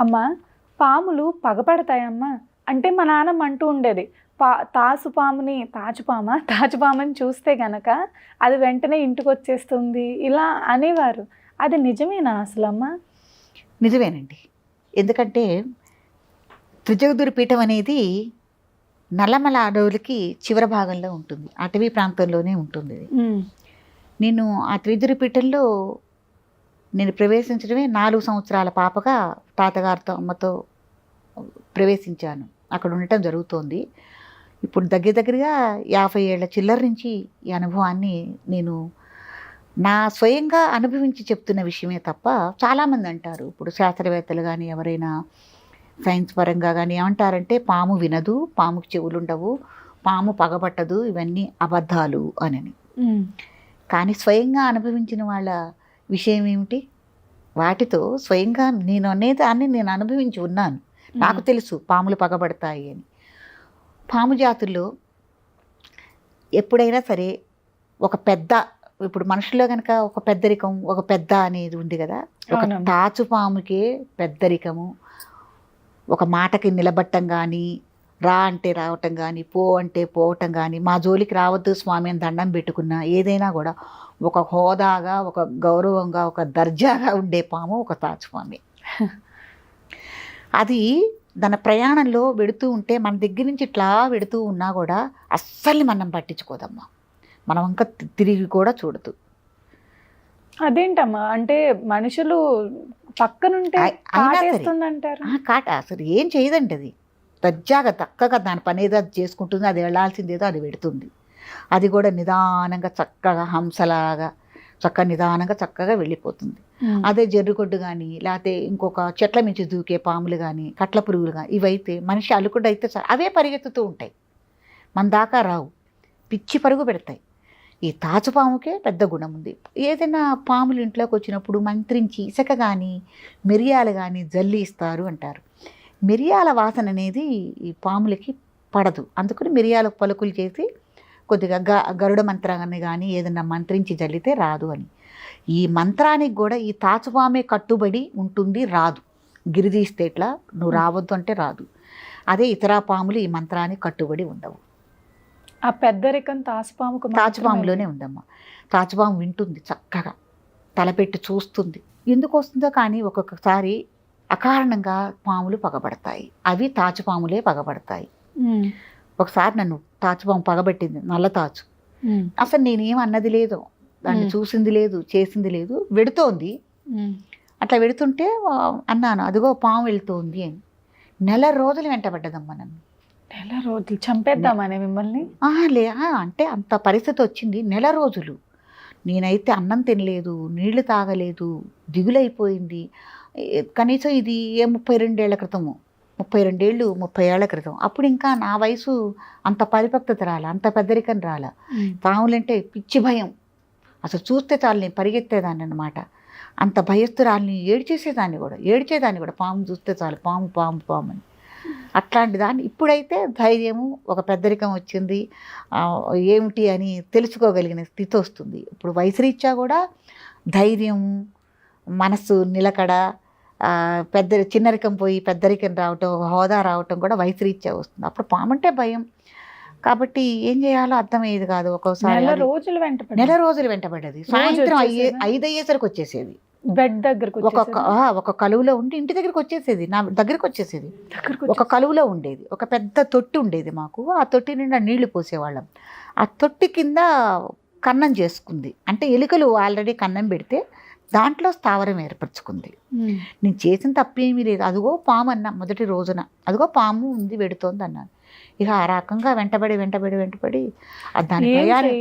అమ్మా పాములు పగపడతాయమ్మా అంటే మా నాన్నమ్మ అంటూ ఉండేది. పా తాసు పాముని తాచుపామ తాచుపామని చూస్తే గనక అది వెంటనే ఇంటికి వచ్చేస్తుంది ఇలా అనేవారు. అది నిజమేనా అసలమ్మా? నిజమేనండి. ఎందుకంటే త్రిజగదురి పీఠం అనేది నల్లమల అడవులకి చివరి భాగంలో ఉంటుంది. అటవీ ప్రాంతంలోనే ఉంటుంది. నేను ఆ త్రిదురి పీఠంలో నేను ప్రవేశించడమే నాలుగు సంవత్సరాల పాపగా తాతగారితో అమ్మతో ప్రవేశించాను. అక్కడ ఉండటం జరుగుతోంది. ఇప్పుడు దగ్గర దగ్గరగా యాభై ఏళ్ళ చిల్లర నుంచి ఈ అనుభవాన్ని నేను నా స్వయంగా అనుభవించి చెప్తున్న విషయమే తప్ప చాలామంది అంటారు. ఇప్పుడు శాస్త్రవేత్తలు కానీ ఎవరైనా సైన్స్ పరంగా కానీ ఏమంటారంటే పాము వినదు పాముకి చెవులు ఉండవు పాము పగబట్టదు ఇవన్నీ అబద్ధాలు ఉమ్, కానీ స్వయంగా అనుభవించిన వాళ్ళ విషయం ఏమిటి వాటితో స్వయంగా నేను అనేదాన్ని నేను అనుభవించి ఉన్నాను. నాకు తెలుసు పాములు పగబడతాయి అని. పాము జాతుల్లో ఎప్పుడైనా సరే ఒక పెద్ద ఇప్పుడు మనుషుల్లో కనుక ఒక పెద్దరికం ఒక పెద్ద అనేది ఉంది కదా? ఒక. తాచు పాముకే పెద్దరికము ఒక మాటకి నిలబట్టం కానీ రా అంటే రావటం కానీ పో అంటే పోవటం కానీ మా జోలికి రావద్దు స్వామి అని దండం పెట్టుకున్నా ఏదైనా కూడా ఒక హోదాగా ఒక గౌరవంగా ఒక దర్జాగా ఉండే పాము ఒక తాచుపామి అది దాని ప్రయాణంలో వెడుతూ ఉంటే మన దగ్గర నుంచి ఇట్లా వెడుతూ ఉన్నా కూడా అస్సలు మనం పట్టించుకోదమ్మా. మనం ఇంకా తిరిగి కూడా చూడదు. అదేంటమ్మా? అంటే మనుషులు పక్కనుంటే కాట అసలు ఏం చేయదండి అది. దర్జాగా చక్కగా దాని పని ఏదో అది చేసుకుంటుంది అది వెళ్ళాల్సిందేదో అది పెడుతుంది అది కూడా నిదానంగా చక్కగా హంసలాగా చక్కగా నిదానంగా చక్కగా వెళ్ళిపోతుంది. అదే జర్రుగొడ్డు కానీ లేకపోతే ఇంకొక చెట్ల మించి దూకే పాములు కానీ కట్ల పురుగులు కానీ ఇవైతే మనిషి అలుకుడు అయితే అవే పరిగెత్తుతూ ఉంటాయి. మన దాకా రావు. పిచ్చి పరుగు పెడతాయి. ఈ తాచుపాముకే పెద్ద గుణం ఉంది. ఏదైనా పాములు ఇంట్లోకి వచ్చినప్పుడు మంత్రించి ఇసుక కానీ మిరియాలు కానీ జల్లి ఇస్తారు అంటారు. మిరియాల వాసన అనేది ఈ పాములకి పడదు. అందుకని మిరియాల పలుకులు చేసి కొద్దిగా గ గరుడ మంత్రాన్ని కానీ ఏదైనా మంత్రించి జల్లితే రాదు అని. ఈ మంత్రానికి కూడా ఈ తాచుపామే కట్టుబడి ఉంటుంది రాదు. గిరిదీస్తే ఇట్లా నువ్వు రావద్దు అంటే రాదు. అదే ఇతర పాములు ఈ మంత్రానికి కట్టుబడి ఉండవు. ఆ పెద్దరికం మాత్రమే తాచుపాములోనే ఉందమ్మా. తాచుపాము వింటుంది చక్కగా. తలపెట్టి చూస్తుంది. ఎందుకు వస్తుందో కానీ ఒక్కొక్కసారి అకారణంగా పాములు పగబడతాయి. అవి తాచుపాములే పగబడతాయి. ఒకసారి నన్ను తాచుపాము పగబట్టింది నల్ల తాచు. అసలు నేనేం అన్నది లేదు. దాన్ని. చూసింది లేదు చేసింది లేదు. వెడుతోంది. అట్లా వెడుతుంటే అన్నాను అదిగో పాము వెళ్తోంది అని. నెల రోజులు వెంటబడ్డదమ్మా నన్ను. నెల రోజులు చంపేద్దామనే మిమ్మల్ని? లే అంటే అంత పరిస్థితి వచ్చింది నెల రోజులు. నేనైతే అన్నం తినలేదు నీళ్ళు తాగలేదు దిగులైపోయింది. కనీసం ఇది ఏ ముప్పై రెండేళ్ళ క్రితము. ముప్పై రెండేళ్ళు ముప్పై ఏళ్ళ క్రితం. అప్పుడు ఇంకా నా వయసు అంత పరిపక్వత రాల అంత పెద్దరికం రాల. పాములంటే పిచ్చి భయం. అసలు చూస్తే చాలు నేను పరిగెత్తేదాన్ని అనమాట అంత భయస్తురాల్ని ఏడ్చేసేదాన్ని కూడా ఏడ్చేదాన్ని కూడా. పాము చూస్తే చాలు పాము పాము పాము అని. అట్లాంటి దాన్ని ఇప్పుడైతే ధైర్యము ఒక పెద్దరికం వచ్చింది. ఏమిటి అని తెలుసుకోగలిగిన స్థితి వస్తుంది. ఇప్పుడు వయసు రీత్యా కూడా ధైర్యం మనసు నిలకడ పెద్ద చిన్నరికం పోయి పెద్దరికం రావటం హోదా రావటం కూడా వయసు రీత్యా వస్తుంది. అప్పుడు పామంటే భయం. కాబట్టి ఏం చేయాలో అర్థమయ్యేది కాదు ఒక్కోసారి నెల రోజులు వెంట నెల రోజులు వెంటబడ్డది సాయంత్రం అయ్యే? ఐదు అయ్యేసరికి వచ్చేసేది. బెడ్ దగ్గరకు ఒక వచ్చేసేదా? ఆ, ఒక కలువులో ఉండి ఇంటి దగ్గరికి వచ్చేసేది. నా దగ్గరికి వచ్చేసేది. ఒక కలువులో ఉండేది. ఒక పెద్ద తొట్టి ఉండేది మాకు. ఆ తొట్టి నిండా నీళ్ళు పోసేవాళ్ళం. ఆ తొట్టి కింద కన్నం చేసుకుంది. అంటే ఎలుకలు ఆల్రెడీ కన్నం పెడితే దాంట్లో స్థావరం ఏర్పరచుకుంది. నేను చేసిన తప్పేమీ లేదు. అదిగో పాము అన్నా మొదటి రోజున. అదిగో పాము ఉంది వెడుతోంది అన్నాను. ఇక ఆ రకంగా వెంటబడి వెంటబడి వెంటబడి దాని భయాన్ని?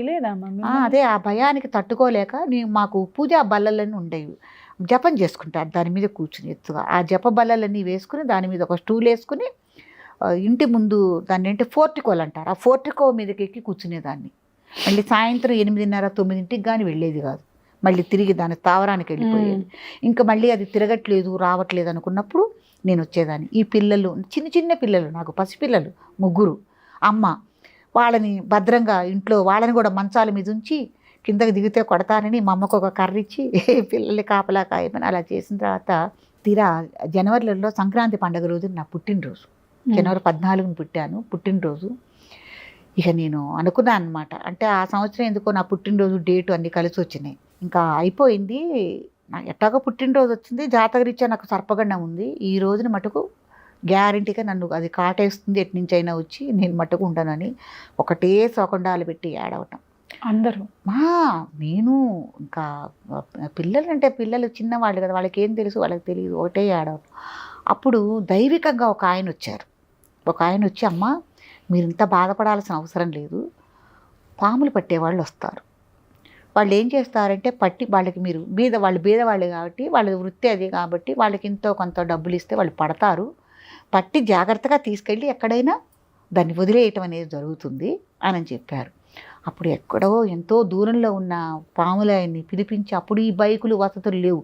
అదే ఆ భయానికి తట్టుకోలేక నేను మాకు పూజా బల్లలన్నీ ఉండేవి. జపం చేసుకుంటారు దాని మీద కూర్చుని ఎత్తుగా. ఆ జప బల్లలన్నీ వేసుకుని దాని మీద ఒక స్టూల్ వేసుకుని ఇంటి ముందు దాన్ని ఏంటి ఫోర్టికోల్ అంటారు. ఆ ఫోర్టికో మీదకి ఎక్కి కూర్చునేదాన్ని. మళ్ళీ సాయంత్రం ఎనిమిదిన్నర తొమ్మిదింటికి కానీ వెళ్ళేది కాదు. మళ్ళీ తిరిగి దాని తావరానికి వెళ్ళిపోయేది. ఇంకా మళ్ళీ అది తిరగట్లేదు రావట్లేదు అనుకున్నప్పుడు నేను వచ్చేదాన్ని. ఈ పిల్లలు చిన్న చిన్న పిల్లలు నాకు పసిపిల్లలు ముగ్గురు అమ్మ వాళ్ళని భద్రంగా ఇంట్లో వాళ్ళని కూడా మంచాల మీద ఉంచి కిందకి దిగితే కొడతానని మా అమ్మకు ఒక కర్ర ఇచ్చి పిల్లల్ని కాపలా కాయమని అలా చేసిన తర్వాత తీరా జనవరిలో సంక్రాంతి పండుగ రోజు నా పుట్టినరోజు. జనవరి పద్నాలుగుని పుట్టాను. పుట్టినరోజు ఇక నేను అనుకున్నాను అనమాట అంటే ఆ సంవత్సరం ఎందుకో నా పుట్టినరోజు డేటు అన్నీ కలిసి వచ్చినాయి. ఇంకా అయిపోయింది. నా ఎట్టాగో పుట్టినరోజు వచ్చింది. జాతకరీత్యా నాకు సర్పగండం ఉంది. ఈ రోజున మటుకు గ్యారంటీగా నన్ను అది కాటేస్తుంది. ఎటు నుంచి అయినా వచ్చి నేను మట్టుకు ఉంటానని ఒకటే సోకండాలు పెట్టి ఏడవటం. అందరూ? మా నేను ఇంకా పిల్లలు అంటే పిల్లలు చిన్నవాళ్ళు కదా. వాళ్ళకి ఏం తెలుసు? వాళ్ళకి తెలియదు. ఒకటే ఏడవటం. అప్పుడు దైవికంగా ఒక ఆయన వచ్చారు. ఒక ఆయన వచ్చి అమ్మ మీరు ఇంత బాధపడాల్సిన అవసరం లేదు. పాములు పట్టేవాళ్ళు వస్తారు. వాళ్ళు ఏం చేస్తారంటే పట్టి వాళ్ళకి మీరు బీద వాళ్ళు బీదవాళ్ళు కాబట్టి వాళ్ళ వృత్తి అది కాబట్టి వాళ్ళకి ఇంతో కొంత డబ్బులు ఇస్తే వాళ్ళు పడతారు. పట్టి జాగ్రత్తగా తీసుకెళ్ళి ఎక్కడైనా దాన్ని వదిలేయటం అనేది జరుగుతుంది అని చెప్పారు. అప్పుడు ఎక్కడో ఎంతో దూరంలో ఉన్న పాములు ఆయన్ని పిలిపించి అప్పుడు ఈ బైకులు వసతులు లేవు.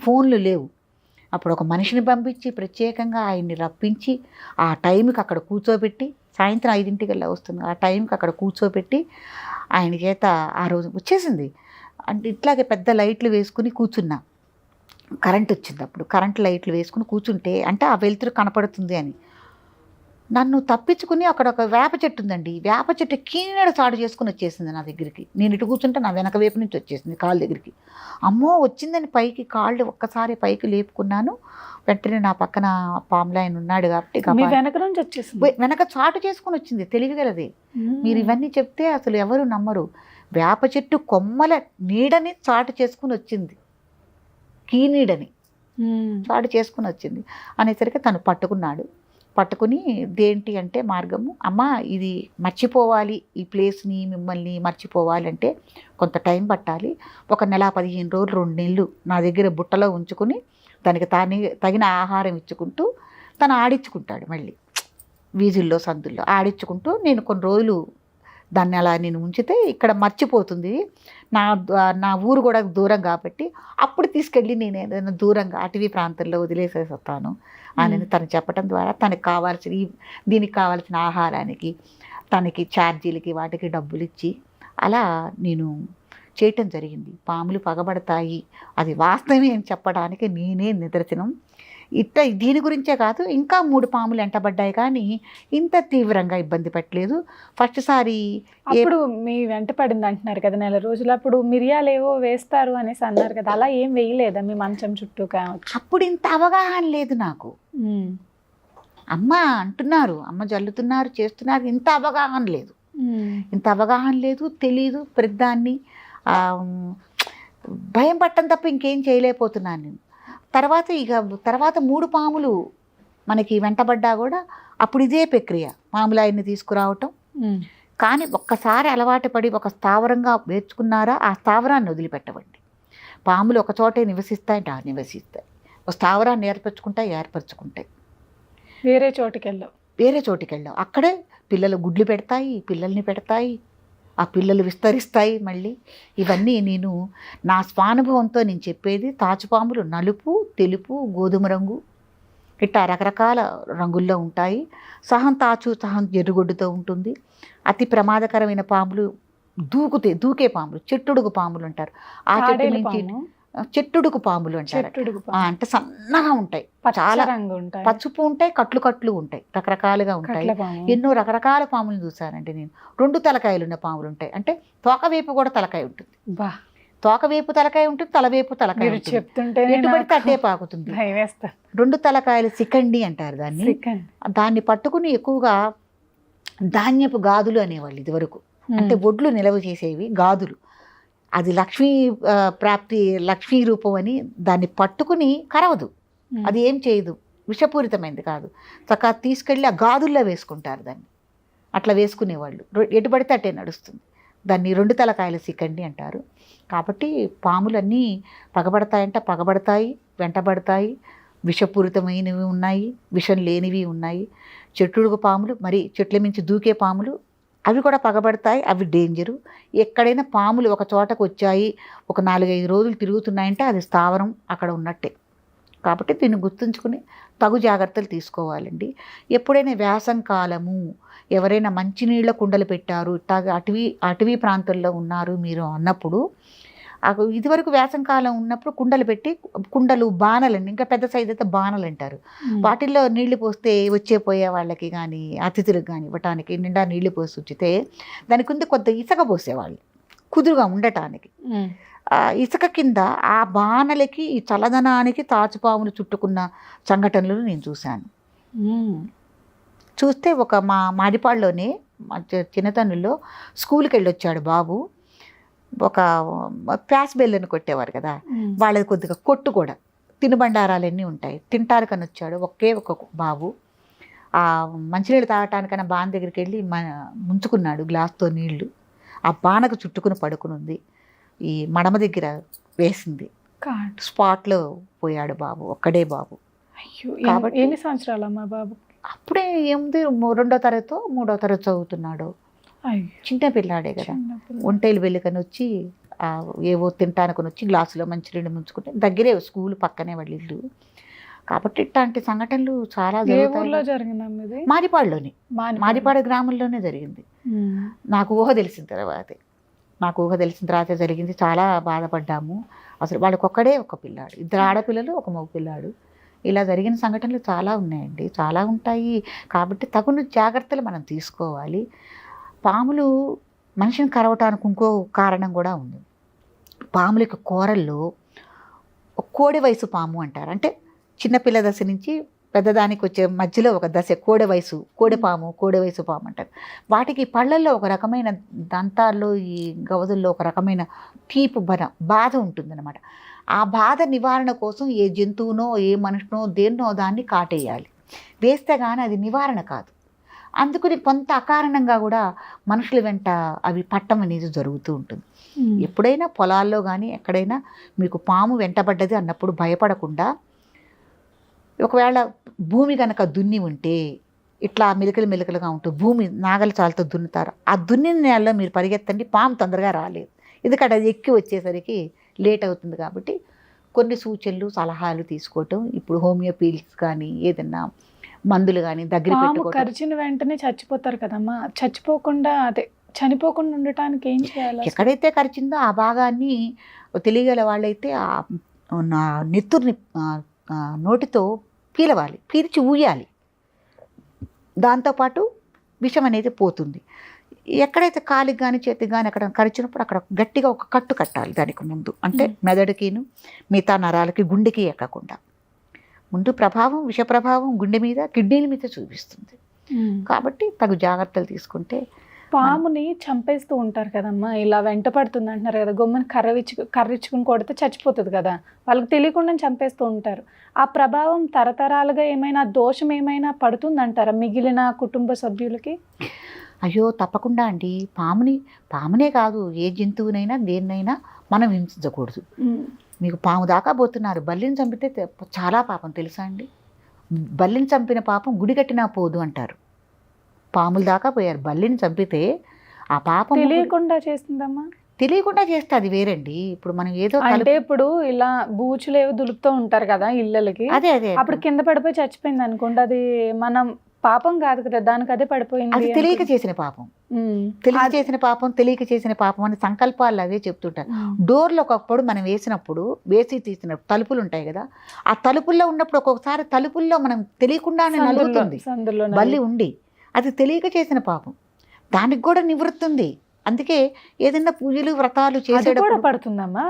ఫోన్లు లేవు. అప్పుడు ఒక మనిషిని పంపించి ప్రత్యేకంగా ఆయన్ని రప్పించి ఆ టైంకి అక్కడ కూర్చోబెట్టి సాయంత్రం ఐదింటికల్లా వస్తుంది. ఆ టైంకి అక్కడ కూర్చోబెట్టి ఆయన చేత ఆ రోజు వచ్చేసింది. అంటే ఇట్లాగే పెద్ద లైట్లు వేసుకుని కూర్చున్నా. కరెంట్ వచ్చింది అప్పుడు. కరెంట్ లైట్లు వేసుకుని కూర్చుంటే అంటే ఆ వెలుతురు కనపడుతుంది అని. నన్ను తప్పించుకుని అక్కడ ఒక వేప చెట్టు ఉందండి. వేప చెట్టు కీనడ చాటు చేసుకుని వచ్చేసింది నా దగ్గరికి. నేను ఇటు కూర్చుంటే నా వెనక వైపు నుంచి వచ్చేసింది కాళ్ళ దగ్గరికి. అమ్మో వచ్చిందని పైకి కాళ్ళు ఒక్కసారి పైకి లేపుకున్నాను. వెంటనే నా పక్కన పాములు ఆయన ఉన్నాడు కాబట్టి వెనక నుంచి వచ్చేసింది. వెనక చాటు చేసుకుని వచ్చింది. తెలివిగలది. మీరు ఇవన్నీ చెప్తే అసలు ఎవరు నమ్మరు. వేప చెట్టు కొమ్మల నీడని చాటు చేసుకుని వచ్చింది. కీ నీడని మ్మ్. చాటు చేసుకుని వచ్చింది. అనేసరికి తను పట్టుకున్నాడు. పట్టుకుని దేంటి అంటే మార్గము అమ్మ ఇది మర్చిపోవాలి ఈ ప్లేస్ని మిమ్మల్ని మర్చిపోవాలంటే కొంత టైం పట్టాలి. ఒక నెల పదిహేను రోజులు రెండు నెలలు నా దగ్గర బుట్టలో ఉంచుకుని దానికి తాని తగిన ఆహారం ఇచ్చుకుంటూ తను ఆడించుకుంటాడు మళ్ళీ. వీధుల్లో సందుల్లో ఆడించుకుంటూ నేను కొన్ని రోజులు దాన్ని అలా నేను ఉంచితే ఇక్కడ మర్చిపోతుంది. నా నా ఊరు కూడా దూరం కాబట్టి అప్పుడు తీసుకెళ్ళి నేను ఏదైనా దూరంగా అటవీ ప్రాంతంలో వదిలేసేస్తాను. వస్తాను అని తను చెప్పడం ద్వారా తనకి కావాల్సిన దీనికి కావాల్సిన ఆహారానికి తనకి ఛార్జీలకి వాటికి డబ్బులు ఇచ్చి అలా నేను చేయటం జరిగింది. పాములు పగబడతాయి. అది వాస్తవమే అని చెప్పడానికి నేనే నిదర్శనం. ఇట్ట దీని గురించే కాదు ఇంకా మూడు పాములు ఎంటబడ్డాయి కానీ ఇంత తీవ్రంగా ఇబ్బంది పెట్టలేదు. ఫస్ట్ సారి ఏ అప్పుడు మీ వెంట పడింది అంటున్నారు కదా నెల రోజులు. అప్పుడు మిరియాలు ఏవో వేస్తారు అనేసి అన్నారు కదా అలా ఏం వేయలేదా మీ మంచం చుట్టూ అప్పుడు ఇంత అవగాహన లేదు నాకు. మ్మ్. అమ్మ అంటున్నారు అమ్మ జల్లుతున్నారు చేస్తున్నారు ఇంత అవగాహన లేదు. ఇంత అవగాహన లేదు తెలీదు ప్రతిదాన్ని భయం పట్టం తప్ప ఇంకేం చేయలేకపోతున్నాను నేను. తర్వాత ఇక తర్వాత మూడు పాములు మనకి వెంటబడ్డా కూడా అప్పుడు ఇదే ప్రక్రియ. పాములు ఆయన్ని తీసుకురావటం. కానీ ఒక్కసారి అలవాటు పడి ఒక స్థావరంగా వేర్చుకున్నారా ఆ స్థావరాన్ని వదిలిపెట్టవండి. పాములు ఒక చోటే నివసిస్తాయంటే ఆ నివసిస్తాయి. ఒక స్థావరాన్ని ఏర్పరచుకుంటాయి ఏర్పరచుకుంటాయి. వేరే చోటుకి వెళ్ళావు వేరే చోటికి వెళ్ళాం అక్కడే పిల్లలు గుడ్లు పెడతాయి పిల్లల్ని పెడతాయి. ఆ పిల్లలు విస్తరిస్తాయి మళ్ళీ. ఇవన్నీ నేను నా స్వానుభవంతో నేను చెప్పేది తాచుపాములు నలుపు తెలుపు గోధుమ రంగు ఇట్లా రకరకాల రంగుల్లో ఉంటాయి. సహం తాచు సహం ఎర్రగొడ్డుతో ఉంటుంది. అతి ప్రమాదకరమైన పాములు దూకుతే దూకే పాములు చెట్టుడుగు పాములు అంటారు. ఆ చెట్టు నుంచి పాము, చెట్టుడుగు పాములు. అంటారు అంటే సన్నగా ఉంటాయి. చాలా రంగు ఉంటాయి. పసుపు ఉంటాయి కట్లు కట్లు ఉంటాయి రకరకాలుగా ఉంటాయి. ఎన్నో రకరకాల పాములు చూసానండి నేను. రెండు తలకాయలు ఉన్న పాములు ఉంటాయి. అంటే తోకవేపు కూడా తలకాయ ఉంటుంది. బా. తోకవేపు తలకాయ ఉంటుంది తలవేపు తలకాయ మీరు ఉంటుంది. చెప్తుంటేనే ఎటు పడితే నాకు అట్టే పాకుతుంది. రెండు తలకాయలు సికండి అంటారు దాన్ని. దాన్ని పట్టుకుని ఎక్కువగా ధాన్యపు గాదులు అనేవాళ్ళు ఇదివరకు. అంటే ఒడ్లు నిలవ చేసేవి గాదులు. అది లక్ష్మీ ప్రాప్తి లక్ష్మీ రూపం అని దాన్ని పట్టుకుని కరవదు. అది ఏం చేయదు. విషపూరితమైనది కాదు. చక్కగా తీసుకెళ్ళి ఆ గాదుల్లో వేసుకుంటారు దాన్ని. అట్లా వేసుకునేవాళ్ళు. ఎటు పడితే అట్టే నడుస్తుంది. దాన్ని రెండు తలకాయల సికండి అంటారు. కాబట్టి పాములన్నీ పగబడతాయంట పగబడతాయి వెంటబడతాయి. విషపూరితమైనవి ఉన్నాయి విషం లేనివి ఉన్నాయి. చెట్టుడుగు పాములు మరి చెట్ల మించి దూకే పాములు అవి కూడా పగబడతాయి అవి డేంజరు ఎక్కడైనా పాములు ఒక చోటకు వచ్చాయి ఒక నాలుగైదు రోజులు తిరుగుతున్నాయంటే అది స్థావరం అక్కడ ఉన్నట్టే. కాబట్టి దీన్ని గుర్తుంచుకుని తగు జాగ్రత్తలు తీసుకోవాలండి. ఎప్పుడైనా వ్యాసం కాలము ఎవరైనా మంచినీళ్ళ కుండలు పెట్టారు ఇట్లా అటవీ అటవీ ప్రాంతంలో ఉన్నారు మీరు అన్నప్పుడు ఇదివరకు కాలం ఉన్నప్పుడు కుండలు పెట్టి కుండలు బాణలండి ఇంకా పెద్ద సైజు అయితే బాణలు అంటారు. వాటిల్లో నీళ్ళు పోస్తే వచ్చే పోయే వాళ్ళకి కానీ అతిథులకు కానీ ఇవ్వటానికి నిండా నీళ్ళు పోసి ఉంచితే దాని కింద కొంత ఇసుక పోసేవాళ్ళు కుదురుగా ఉండటానికి. ఇసుక కింద ఆ బాణలకి ఈ చల్లదనానికి తాచుపాములు చుట్టుకున్న సంఘటనలు నేను చూశాను. చూస్తే ఒక మా మాడిపాడులోనే మా చి- చిన్నతనంలో స్కూల్కి వెళ్ళి వచ్చాడు బాబు. ఒక ప్యాస్ బెల్లని కొట్టేవారు కదా. వాళ్ళది కొద్దిగా కొట్టు కూడా. తినుబండారాలన్నీ ఉంటాయి. తింటారు కని వచ్చాడు. ఒకే ఒక బాబు. ఆ మంచినీళ్ళు తాగటానికన్నా బాణ దగ్గరికి వెళ్ళి మ ముంచుకున్నాడు గ్లాస్తో నీళ్ళు. ఆ బాణకు చుట్టుకుని పడుకుని ఉంది. ఈ మడమ దగ్గర వేసింది. స్పాట్లో పోయాడు బాబు. ఒక్కడే బాబు. అయ్యో ఎన్ని- కాబట్టి- ఎన్ని సంవత్సరాలమ్మా బాబు? అప్పుడే ఏముంది? రెండో తరగతో మూడో తరగతి చదువుతున్నాడు. చిన్న పిల్లాడే కదా. ఒంటేలు వెళ్ళకని వచ్చి ఏవో తింటానుకొని వచ్చి గ్లాసులో మంచినీళ్ళు ముంచుకుంటే దగ్గరే స్కూల్ పక్కనే వాళ్ళ ఇల్లు. కాబట్టి ఇట్లాంటి సంఘటనలు చాలా జరుగుతాయి. మానిపాడు. మాదిపాడు గ్రామంలోనే జరిగింది. నాకు ఊహ తెలిసిన తర్వాతే. నాకు ఊహ తెలిసిన తర్వాత జరిగింది. చాలా బాధపడ్డాము. అసలు వాళ్ళకి ఒక్కడే ఒక పిల్లాడు. ఇద్దరు ఆడపిల్లలు ఒక మగ పిల్లాడు. ఇలా జరిగిన సంఘటనలు చాలా ఉన్నాయండి. చాలా ఉంటాయి. కాబట్టి తగును జాగ్రత్తలు మనం తీసుకోవాలి. పాములు మనిషిని కరవటానికి ఇంకో కారణం కూడా ఉంది. పాములకి కూరల్లో కోడి వయసు పాము అంటారు. అంటే చిన్నపిల్ల దశ నుంచి పెద్దదానికి వచ్చే మధ్యలో ఒక దశ కోడె వయసు కోడె పాము కోడె వయసు పాము అంటారు. వాటికి పళ్ళల్లో ఒక రకమైన దంతాల్లో ఈ గవదుల్లో ఒక రకమైన తీపు బన బాధ ఉంటుందన్నమాట. ఆ బాధ నివారణ కోసం ఏ జంతువునో ఏ మనిషినో దేన్నో దాన్ని కాటేయాలి. వేస్తే కానీ అది నివారణ కాదు. అందుకని కొంత అకారణంగా కూడా మనుషుల వెంట అవి పట్టం అనేది జరుగుతూ ఉంటుంది. ఎప్పుడైనా పొలాల్లో కానీ ఎక్కడైనా మీకు పాము వెంటబడ్డది అన్నప్పుడు భయపడకుండా ఒకవేళ భూమి కనుక దున్ని ఉంటే ఇట్లా మెలికలు మెలికలుగా ఉంటుంది భూమి నాగల చాలతో దున్నుతారు. ఆ దున్నిన నేలలో మీరు పరిగెత్తండి పాము తొందరగా రాలేదు. ఎందుకంటే అది ఎక్కి వచ్చేసరికి లేట్ అవుతుంది కాబట్టి కొన్ని సూచనలు సలహాలు తీసుకోవటం ఇప్పుడు హోమియో పీల్స్ కానీ ఏదన్నా మందులు కానీ దగ్గర కరిచిన వెంటనే చచ్చిపోతారు కదమ్మా. చచ్చిపోకుండా అదే చనిపోకుండా ఉండటానికి ఏం చేయాలి? ఎక్కడైతే కరిచిందో ఆ భాగాన్ని తెలియగల వాళ్ళైతే ఆ నెత్తుర్ని నోటితో పీలవాలి పీల్చి ఊయాలి. దాంతోపాటు విషం అనేది పోతుంది. ఎక్కడైతే కాలికి కానీ చేతికి కానీ అక్కడ కరిచినప్పుడు అక్కడ గట్టిగా ఒక కట్టు కట్టాలి దానికి ముందు. అంటే. మెదడుకిను మిగతా నరాలకి గుండెకి ఎక్కకుండా. ముందు ప్రభావం విష ప్రభావం గుండె మీద కిడ్నీల మీద చూపిస్తుంది. కాబట్టి తగు జాగ్రత్తలు తీసుకుంటే పాముని చంపేస్తూ ఉంటారు కదమ్మా. ఇలా వెంట పడుతుంది అంటున్నారు కదా. గొమ్మని కర్రవిచ్చు కర్రిచ్చుకుని కొడితే చచ్చిపోతుంది కదా. వాళ్ళకి తెలియకుండా చంపేస్తూ ఉంటారు. ఆ ప్రభావం తరతరాలుగా ఏమైనా దోషం ఏమైనా పడుతుందంటారా మిగిలిన కుటుంబ సభ్యులకి? అయ్యో తప్పకుండా అండి. పాముని పామునే కాదు ఏ జంతువునైనా దేన్నైనా మనం హింసించకూడదు. మీకు పాము దాకా పోతున్నారు. బల్లిని చంపితే చాలా పాపం తెలుసా అండి? బల్లిని చంపిన పాపం గుడి కట్టినా పోదు అంటారు. పాముల దాకా పోయారు. బల్లిని చంపితే ఆ పాపం తెలియకుండా చేస్తుందమ్మా. తెలియకుండా చేస్తే అది వేరండి. ఇప్పుడు మనం ఏదో అంటే ఇప్పుడు ఇలా బూచులు ఏవో దులుపుతూ ఉంటారు కదా ఇళ్ళకి అదే అదే. అప్పుడు కింద పడిపోయి చచ్చిపోయింది అనుకోండి. అది మనం పాపం కాదు కదా దానికి అదే పడిపోయింది అది తెలియక చేసిన పాపం. అది- చేసిన పాపం తెలియక చేసిన పాపం అని సంకల్పాలు అవే చెప్తుంటారు. డోర్లు ఒకప్పుడు మనం వేసినప్పుడు వేసి తీసినప్పుడు తలుపులు ఉంటాయి కదా ఆ తలుపుల్లో ఉన్నప్పుడు ఒక్కొక్కసారి తలుపుల్లో మనం తెలియకుండానే నలుగుతుంది. బల్లి ఉండి అది తెలియక చేసిన పాపం. దానికి కూడా నివృత్తి ఉంది అందుకే ఏదైనా పూజలు వ్రతాలు చేసేటప్పుడు పడుతుందమ్మా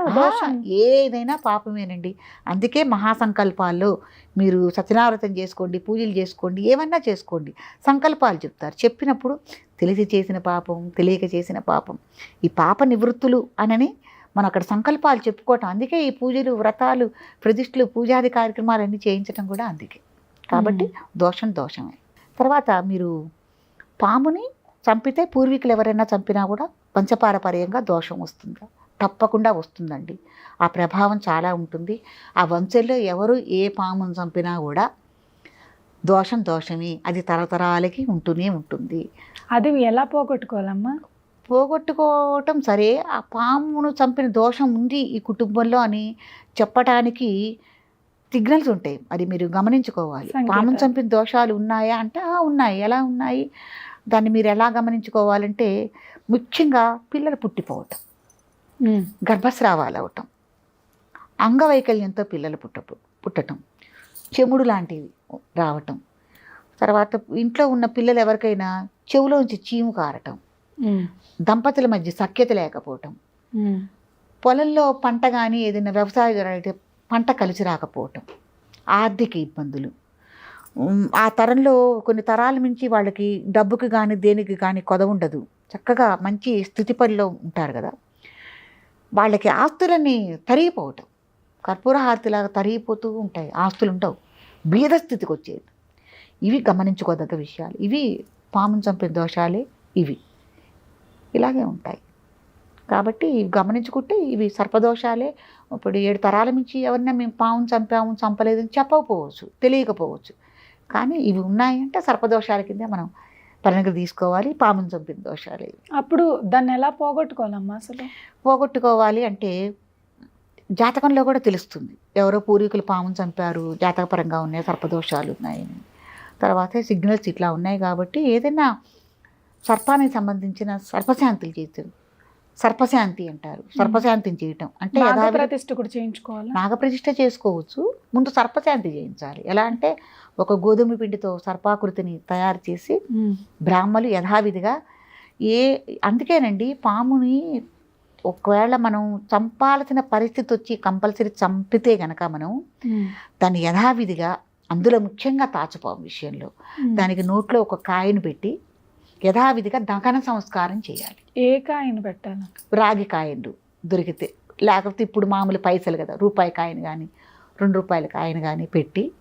ఏదైనా పాపమేనండి. అందుకే మహాసంకల్పాల్లో మీరు సత్యనావ్రతం చేసుకోండి పూజలు చేసుకోండి ఏమన్నా చేసుకోండి. సంకల్పాలు చెప్తారు. చెప్పినప్పుడు తెలిసి చేసిన పాపం తెలియక చేసిన పాపం. ఈ పాప నివృత్తులు అనని మనం అక్కడ సంకల్పాలు చెప్పుకోవటం. అందుకే ఈ పూజలు వ్రతాలు ప్రతిష్ఠలు పూజాది కార్యక్రమాలన్నీ చేయించడం కూడా అందుకే. కాబట్టి దోషం దోషమే. తర్వాత మీరు పాముని చంపితే పూర్వీకులు ఎవరైనా చంపినా కూడా వంశపారపర్యంగా దోషం వస్తుంది. తప్పకుండా వస్తుందండి. ఆ ప్రభావం చాలా ఉంటుంది. ఆ వంశంలో ఎవరు ఏ పామును చంపినా కూడా దోషం దోషమే. అది తరతరాలకి ఉంటూనే ఉంటుంది. అది ఎలా పోగొట్టుకోవాలమ్మా? పోగొట్టుకోవటం సరే. ఆ పామును చంపిన దోషం ఉంది ఈ కుటుంబంలో అని చెప్పటానికి సిగ్నల్స్ ఉంటాయి. మరి మీరు గమనించుకోవాలి. పామును చంపిన దోషాలు ఉన్నాయా అంటే "ఆ, ఉన్నాయి. ఎలా ఉన్నాయి? దాన్ని మీరు ఎలా గమనించుకోవాలంటే ముఖ్యంగా పిల్లలు పుట్టిపోవటం. గర్భస్రావాలు అవటం అంగవైకల్యంతో పిల్లలు పుట్ట పుట్టటం చెముడు లాంటివి రావటం తర్వాత ఇంట్లో ఉన్న పిల్లలు ఎవరికైనా చెవులోంచి చీము కారటం. దంపతుల మధ్య సఖ్యత లేకపోవటం. పొలంలో పంట కానీ ఏదైనా వ్యవసాయ పంట కలిసి రాకపోవటం ఆర్థిక ఇబ్బందులు ఆ తరంలో కొన్ని తరాల మించి వాళ్ళకి డబ్బుకి కానీ దేనికి కానీ కొద ఉండదు. చక్కగా మంచి స్థితిపరిలో ఉంటారు కదా. వాళ్ళకి ఆస్తులన్నీ తరిగిపోవటం. కర్పూర హారతిలాగా తరిగిపోతూ ఉంటాయి. ఆస్తులు ఉండవు. బీద స్థితికి వచ్చేది. ఇవి గమనించుకోదగ్గ విషయాలు. ఇవి పామును చంపిన దోషాలే ఇవి. ఇలాగే ఉంటాయి. కాబట్టి ఇవి గమనించుకుంటే ఇవి సర్పదోషాలే. ఇప్పుడు ఏడు తరాల నుంచి ఎవరినైనా మేము పామును చంపాము చంపలేదని చెప్పకపోవచ్చు తెలియకపోవచ్చు. కానీ ఇవి ఉన్నాయంటే సర్పదోషాల కింద మనం పరిణితి తీసుకోవాలి పామును చంపిన దోషాలు అప్పుడు దాన్ని ఎలా పోగొట్టుకోవాలమ్మా అసలు? పోగొట్టుకోవాలి అంటే జాతకంలో కూడా తెలుస్తుంది. ఎవరో పూర్వీకులు పామును చంపారు జాతకపరంగా ఉన్నాయి సర్పదోషాలు ఉన్నాయని. తర్వాత సిగ్నల్స్ ఇట్లా ఉన్నాయి కాబట్టి ఏదైనా సర్పానికి సంబంధించిన సర్పశాంతులు చేస్తారు సర్పశాంతి అంటారు. సర్పశాంతిని చేయటం. అంటే ప్రతిష్ఠ కూడా చేయించుకోవాలా? నాగప్రతిష్ఠ చేసుకోవచ్చు. ముందు సర్పశాంతి చేయించాలి. ఎలా అంటే ఒక గోధుమ పిండితో సర్పాకృతిని తయారు చేసి. బ్రాహ్మలు యథావిధిగా ఏ అందుకేనండి పాముని ఒకవేళ మనం చంపాల్సిన పరిస్థితి వచ్చి కంపల్సరీ చంపితే గనక మనం. దాన్ని యథావిధిగా అందులో ముఖ్యంగా తాచుపాము విషయంలో. దానికి నోట్లో ఒక కాయను పెట్టి యథావిధిగా దహన సంస్కారం చేయాలి ఏ కాయను పెట్టాలి రాగి కాయలు దొరికితే లేకపోతే ఇప్పుడు మామూలు పైసలు కదా రూపాయి కాయను కానీ రెండు రూపాయల కాయను కానీ పెట్టి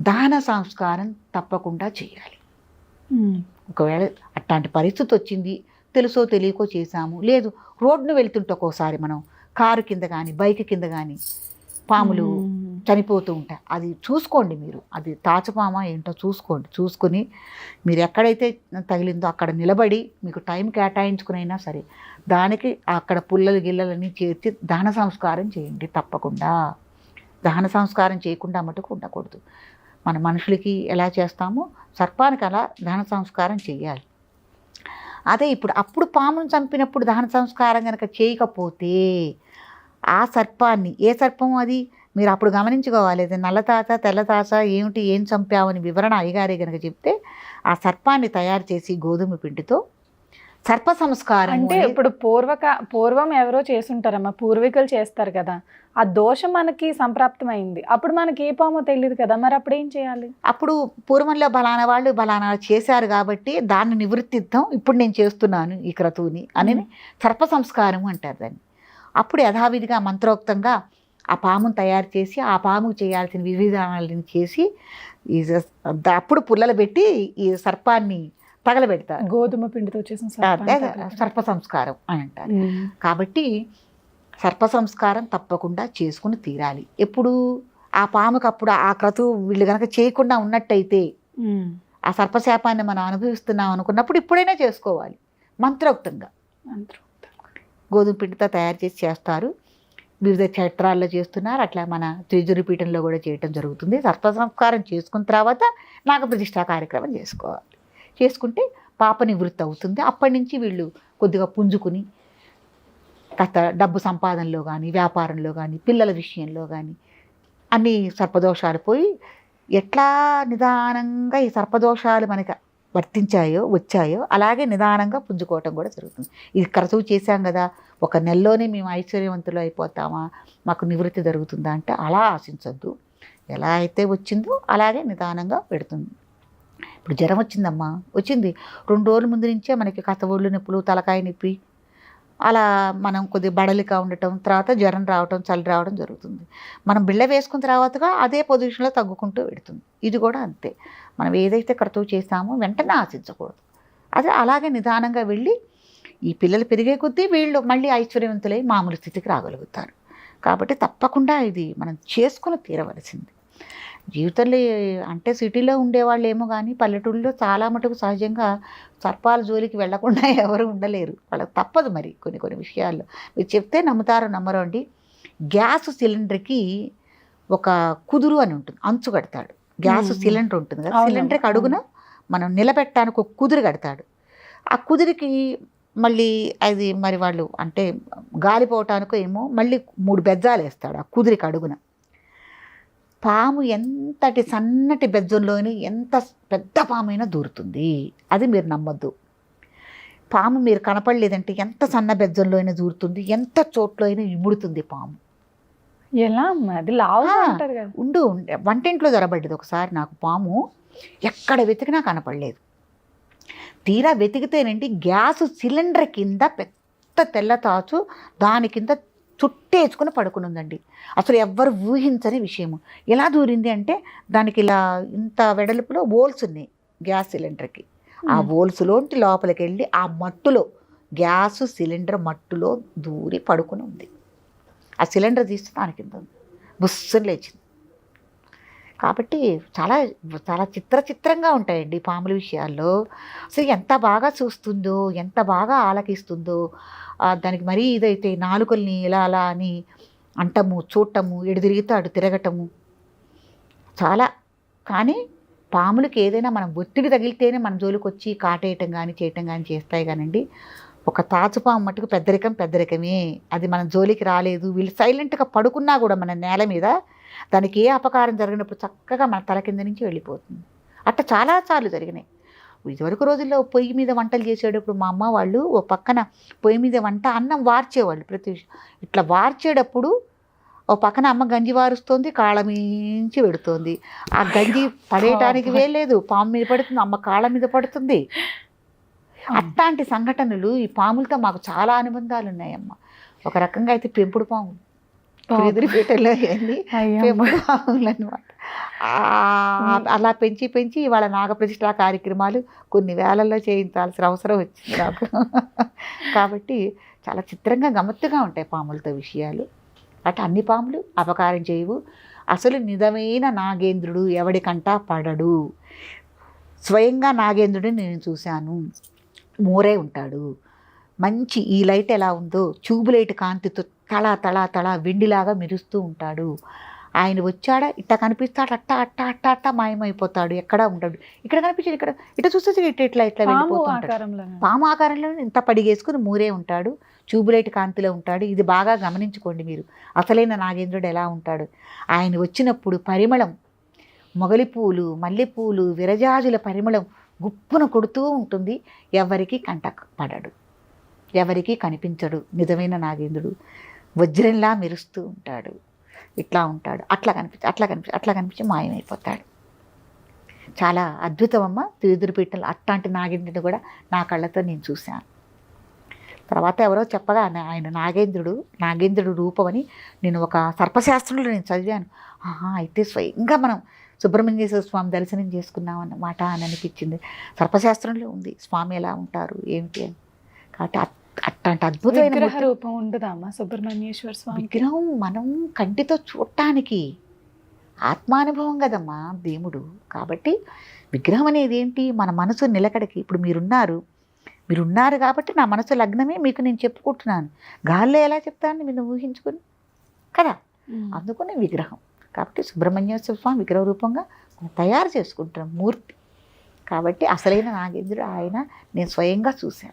దహన సంస్కారం తప్పకుండా చేయాలి. ఒకవేళ అట్లాంటి పరిస్థితి వచ్చింది తెలుసో తెలియకో చేశాము లేదు రోడ్డును వెళ్తుంటే ఒక్కోసారి మనం కారు కింద కానీ బైక్ కింద కానీ పాములు. చనిపోతూ ఉంటాయి అది చూసుకోండి మీరు. అది తాచపామ ఏంటో చూసుకోండి. చూసుకొని మీరు ఎక్కడైతే తగిలిందో అక్కడ నిలబడి మీకు టైం కేటాయించుకునైనా సరే దానికి అక్కడ పుల్లలు గిల్లలన్నీ చేర్చి దహన సంస్కారం చేయండి తప్పకుండా. దహన సంస్కారం చేయకుండా మటుకు ఉండకూడదు. మన మనుషులకి ఎలా చేస్తామో సర్పానికి అలా దహన సంస్కారం చేయాలి. అదే ఇప్పుడు అప్పుడు పామును చంపినప్పుడు దహన సంస్కారం కనుక చేయకపోతే ఆ సర్పాన్ని ఏ సర్పం అది? మీరు అప్పుడు గమనించుకోవాలి అది నల్ల తాత తెల్ల తాత ఏమిటి ఏం చంపావని వివరణ అయ్యగారే కనుక చెప్తే ఆ సర్పాన్ని తయారు చేసి గోధుమ పిండితో సర్ప సంస్కారం అంటే ఇప్పుడు పూర్వక పూర్వం ఎవరో చేసుంటారమ్మా పూర్వీకులు చేస్తారు కదా ఆ దోషం మనకి సంప్రాప్తమైంది. అప్పుడు మనకి ఏ పామో తెలియదు కదా మరి అప్పుడు ఏం చేయాలి? అప్పుడు పూర్వంలో బలానా వాళ్ళు బలానా చేశారు కాబట్టి దాన్ని నివృత్తిద్దాం ఇప్పుడు నేను చేస్తున్నాను ఈ క్రతువుని అని. సర్ప సంస్కారం అంటారు దాన్ని. అప్పుడు యథావిధిగా మంత్రోక్తంగా ఆ పామును తయారు చేసి ఆ పాముకు చేయాల్సిన విధి విధానాలను చేసి ఈ అప్పుడు పుల్లలు పెట్టి ఈ సర్పాన్ని తగలబెడతారు గోధుమ పిండితో చేసిన. సర్ప సంస్కారం అని అంటారు. కాబట్టి సర్ప సంస్కారం తప్పకుండా చేసుకుని తీరాలి ఎప్పుడు ఆ పాముకు అప్పుడు ఆ క్రతువు వీళ్ళు కనుక చేయకుండా ఉన్నట్టయితే. ఆ సర్పశాపాన్ని మనం అనుభవిస్తున్నాం అనుకున్నప్పుడు ఇప్పుడైనా చేసుకోవాలి మంత్రోక్తంగా మంత్రం. గోధుమ పిండితో తయారు చేసి చేస్తారు వివిధ క్షేత్రాల్లో చేస్తున్నారు. అట్లా మన త్రిజురి పీఠంలో కూడా చేయటం జరుగుతుంది. సర్ప సంస్కారం చేసుకున్న తర్వాత నాగప్రతిష్ఠా కార్యక్రమం చేసుకోవాలి. చేసుకుంటే పాప నివృత్తి అవుతుంది. అప్పటి నుంచి వీళ్ళు కొద్దిగా పుంజుకుని కాస్త డబ్బు సంపాదనలో కానీ వ్యాపారంలో కానీ పిల్లల విషయంలో కానీ అన్ని సర్పదోషాలు పోయి ఎట్లా నిదానంగా ఈ సర్పదోషాలు మనకి వర్తించాయో వచ్చాయో అలాగే నిదానంగా పుంజుకోవటం కూడా జరుగుతుంది. ఇది క్రతువు చేశాం కదా ఒక నెలలోనే మేము ఐశ్వర్యవంతులు అయిపోతామా మాకు నివృత్తి జరుగుతుందా అంటే అలా ఆశించొద్దు. ఎలా అయితే వచ్చిందో అలాగే నిదానంగా పెడుతుంది. ఇప్పుడు జ్వరం వచ్చిందమ్మా వచ్చింది. రెండు రోజుల ముందు నుంచే మనకి కథ ఒళ్ళు నొప్పులు తలకాయ నొప్పి అలా మనం కొద్ది బడలిగా ఉండటం తర్వాత జ్వరం రావటం చలి రావడం జరుగుతుంది. మనం బిళ్ళ వేసుకున్న తర్వాతగా అదే పొజిషన్లో తగ్గుకుంటూ పెడుతుంది ఇది కూడా అంతే. మనం ఏదైతే క్రతువు చేస్తామో వెంటనే ఆశించకూడదు. అదే అలాగే నిదానంగా వెళ్ళి ఈ పిల్లలు పెరిగే కొద్దీ వీళ్ళు మళ్ళీ ఐశ్వర్యవంతులై మామూలు స్థితికి రాగలుగుతారు. కాబట్టి తప్పకుండా ఇది మనం చేసుకుని తీరవలసింది. జీవితంలో అంటే సిటీలో ఉండేవాళ్ళు ఏమో కానీ పల్లెటూళ్ళలో చాలా మటుకు సహజంగా సర్పాల జోలికి వెళ్ళకుండా ఎవరు ఉండలేరు. వాళ్ళకి తప్పదు మరి కొన్ని కొన్ని విషయాల్లో. మీరు చెప్తే నమ్ముతారో నమ్మరో అండి. గ్యాస్ సిలిండర్కి ఒక కుదురు అని ఉంటుంది. అంచు కడతాడు. గ్యాస్. సిలిండర్ ఉంటుంది కదా. సిలిండర్కి అడుగున మనం నిలబెట్టడానికి ఒక కుదురు కడతాడు. ఆ కుదురుకి మళ్ళీ అది మరి వాళ్ళు అంటే గాలిపోవటానికో ఏమో మళ్ళీ మూడు బెజ్జాలు వేస్తాడు ఆ కుదిరికి అడుగున. పాము ఎంతటి సన్నటి బెజ్జంలోని ఎంత పెద్ద పాము అయినా దూరుతుంది. అది మీరు నమ్మొద్దు. పాము మీరు కనపడలేదంటే ఎంత సన్న బెజ్జంలో అయినా దూరుతుంది ఎంత చోట్లో అయినా ఇముడుతుంది పాము. ఎలా అది ఉండు ఉండే. వంటింట్లో జరబడ్డది ఒకసారి నాకు పాము ఎక్కడ వెతికినా కనపడలేదు. తీరా వెతికితేనండి గ్యాస్ సిలిండర్ కింద పెద్ద తెల్ల తాచు దాని కింద చుట్టేసుకుని పడుకుని ఉందండి అసలు ఎవ్వరు ఊహించని విషయము. ఎలా దూరింది అంటే దానికి ఇలా ఇంత వెడల్పులో ఓల్స్ ఉన్నాయి గ్యాస్ సిలిండర్కి. ఆ ఓల్స్లోంటి లోపలికి వెళ్ళి ఆ మట్టులో గ్యాస్ సిలిండర్ మట్టులో దూరి పడుకుని ఉంది ఆ సిలిండర్ తీస్తే దాని కింద ఉంది. బుస్సుని లేచింది. కాబట్టి చాలా చాలా చిత్ర చిత్రంగా ఉంటాయండి పాముల విషయాల్లో. అసలు ఎంత బాగా చూస్తుందో ఎంత బాగా ఆలకిస్తుందో దానికి మరీ ఇదైతే నాలుకల్ని ఇలా అలా అని అంటము చూడటము ఎడు తిరిగితే అటు తిరగటము. చాలా కానీ పాములకి ఏదైనా మనం ఒత్తిడి తగిలితేనే మన జోలికి వచ్చి కాటేయటం కానీ చేయటం కానీ చేస్తాయి కానండి. ఒక తాచుపాము మట్టుకు పెద్దరికం పెద్దరికమే. అది మన జోలికి రాలేదు. వీళ్ళు సైలెంట్గా పడుకున్నా కూడా మన నేల మీద దానికి ఏ అపకారం జరిగినప్పుడు చక్కగా మన తల కింద నుంచి వెళ్ళిపోతుంది. అట్లా చాలా సార్లు జరిగినాయి. ఇదివరకు రోజుల్లో పొయ్యి మీద వంటలు చేసేటప్పుడు మా అమ్మ వాళ్ళు ఓ పక్కన పొయ్యి మీద వంట అన్నం వార్చేవాళ్ళు ప్రతి ఇట్లా వార్చేటప్పుడు ఓ పక్కన అమ్మ గంజి వారుస్తోంది కాళ్ళ మించి పెడుతోంది. ఆ గంజి పడేయటానికి వేలేదు పాము మీద పడుతుంది అమ్మ కాళ్ళ మీద పడుతుంది. అట్లాంటి సంఘటనలు ఈ పాములతో మాకు చాలా అనుబంధాలు ఉన్నాయమ్మ ఒక రకంగా అయితే పెంపుడు పాము. ఎదురుపేటలో అనమాట అలా పెంచి పెంచి ఇవాళ నాగప్రతిష్ఠా కార్యక్రమాలు కొన్ని వేలల్లో చేయించాల్సిన అవసరం వచ్చింది నాకు. కాబట్టి చాలా చిత్రంగా గమ్మత్తుగా ఉంటాయి పాములతో విషయాలు. అటు అన్ని పాములు అపకారం చేయవు. అసలు నిజమైన నాగేంద్రుడు ఎవడికంటా పడడు. స్వయంగా నాగేంద్రుడిని నేను చూశాను. మూరే ఉంటాడు. మంచి ఈ లైట్ ఎలా ఉందో ట్యూబ్ లైట్ కాంతితో తళ తళ తళ వెండిలాగా మెరుస్తూ ఉంటాడు. ఆయన వచ్చాడా? ఇట్ట కనిపిస్తాడు. అట్ట అట్ట అట్ట అట్ట మాయమైపోతాడు. ఎక్కడా ఉంటాడు ఇక్కడ కనిపించాడు ఇక్కడ. ఇట్లా చూస్తే ఇట్లా ఇట్లా ఇట్లా పాము వెళ్ళిపోతూ ఉంటాడు. ఆకారంలో పాము ఆకారంలో ఇంత పడిగేసుకుని మూరే ఉంటాడు. ట్యూబ్లైట్ కాంతిలో ఉంటాడు. ఇది బాగా గమనించుకోండి మీరు. అసలైన నాగేంద్రుడు ఎలా ఉంటాడు? ఆయన వచ్చినప్పుడు పరిమళం మొగలి పూలు మల్లెపూలు విరజాజుల పరిమళం గుప్పున కొడుతూ ఉంటుంది. ఎవరికి కంట పడడు ఎవరికి కనిపించడు. నిజమైన నాగేంద్రుడు. వజ్రంలా మెరుస్తూ ఉంటాడు. ఇట్లా ఉంటాడు. అట్లా కనిపించి అట్లా కనిపించి అట్లా కనిపించి మాయమైపోతాడు. చాలా అద్భుతమమ్మ తిరుదురుపీఠలు అట్లాంటి నాగేంద్రుడు కూడా నా కళ్ళతో నేను చూశాను. తర్వాత ఎవరో చెప్పగా ఆయన- నాగేంద్రుడు నాగేంద్రుడు రూపమని నేను ఒక సర్పశాస్త్రంలో నేను చదివాను. ఆహా అయితే స్వయంగా మనం సుబ్రహ్మణ్యేశ్వర స్వామి దర్శనం చేసుకున్నాం అన్నమాట అని అనిపించింది. సర్పశాస్త్రంలో ఉంది. స్వామి ఎలా ఉంటారు? ఏమిటి అని. కాబట్టి అట్లాంటి అద్భుతమైన రూపం ఉండదమ్మా సుబ్రహ్మణ్యేశ్వర స్వామికి. విగ్రహం మనం కంటితో చూడటానికి ఆత్మానుభవం కదమ్మా దేవుడు కాబట్టి విగ్రహం అనేది ఏంటి? మన మనసు నిలకడకి. ఇప్పుడు మీరున్నారు. మీరున్నారు కాబట్టి నా మనసు లగ్నమే మీకు నేను చెప్పుకుంటున్నాను. గాల్లో ఎలా చెప్తాను మీరు ఊహించుకుని? కదా. అందుకనే విగ్రహం. కాబట్టి సుబ్రహ్మణ్యేశ్వర స్వామి విగ్రహ రూపంగా మనం తయారు చేసుకుంటున్నాం మూర్తి. కాబట్టి అసలైన నాగేంద్రుడు ఆయన నేను స్వయంగా చూశాను.